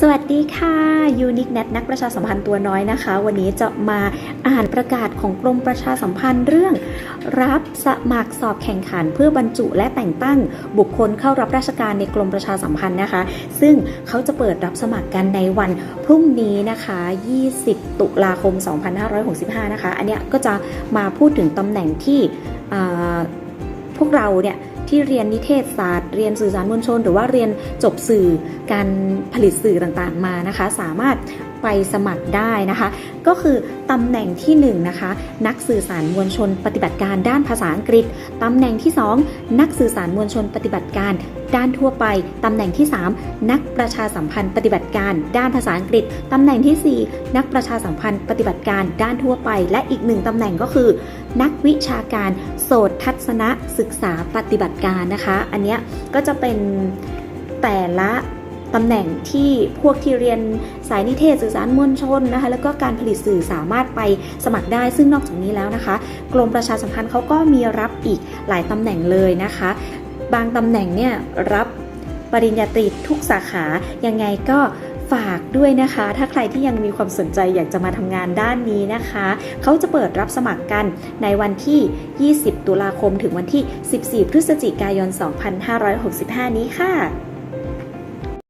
สวัสดีค่ะยูนิคเน็ตนักประชาสัมพันธ์ตัวน้อยนะคะ วันนี้จะมาอ่านประกาศของกรมประชาสัมพันธ์เรื่อง รับสมัครสอบแข่งขันเพื่อบรรจุและแต่งตั้งบุคคลเข้ารับราชการในกรมประชาสัมพันธ์นะคะ ซึ่งเขาจะเปิดรับสมัครกันในวันพรุ่งนี้นะคะ 20 ตุลาคม 2565 นะคะ อันเนี้ยก็จะมาพูดถึงตำแหน่งที่พวกเราเนี่ย ที่เรียนนิเทศศาสตร์ เรียนสื่อสารมวลชน หรือว่าเรียนจบสื่อการผลิตสื่อต่างๆมานะคะ สามารถ ไปสมัครได้นะคะ ก็คือตำแหน่งที่1นงนะคะนักสื่อสารมวลชนปฏิบัติการด้านภาษาอังกฤษตำแหน่งที่ 2 นักสื่อสารมวลชนปฏิบัติการด้านทั่วไป ตำแหน่งที่ 3 นักประชาสัมพันธ์ปฏิบัติการด้านภาษาอังกฤษ ตำแหน่งทีสี่4 นักประชาสัมพันธ์ปฏิบัติการด้านทั่วไป และอีกหนึ่งตำแหน่งก็คือ นักวิชาการโสตทัศนศึกษาปฏิบัติการนะคะ อันเนี้ยก็จะเป็นแต่ละ ตำแหน่งที่พวกที่เรียนสายนิเทศสื่อสารมวลชนนะคะแล้วก็การผลิตสื่อสามารถไปสมัครได้ ซึ่งนอกจากนี้แล้วนะคะ กรมประชาสัมพันธ์เขาก็มีรับอีกหลายตำแหน่งเลยนะคะ บางตำแหน่งเนี่ยรับปริญญาตรีทุกสาขายังไงก็ฝากด้วยนะคะ ถ้าใครที่ยังมีความสนใจอยากจะมาทำงานด้านนี้นะคะ เขาจะเปิดรับสมัครกันในวันที่ 20 ตุลาคมถึงวันที่ 14 พฤศจิกายน 2565 นี้ค่ะ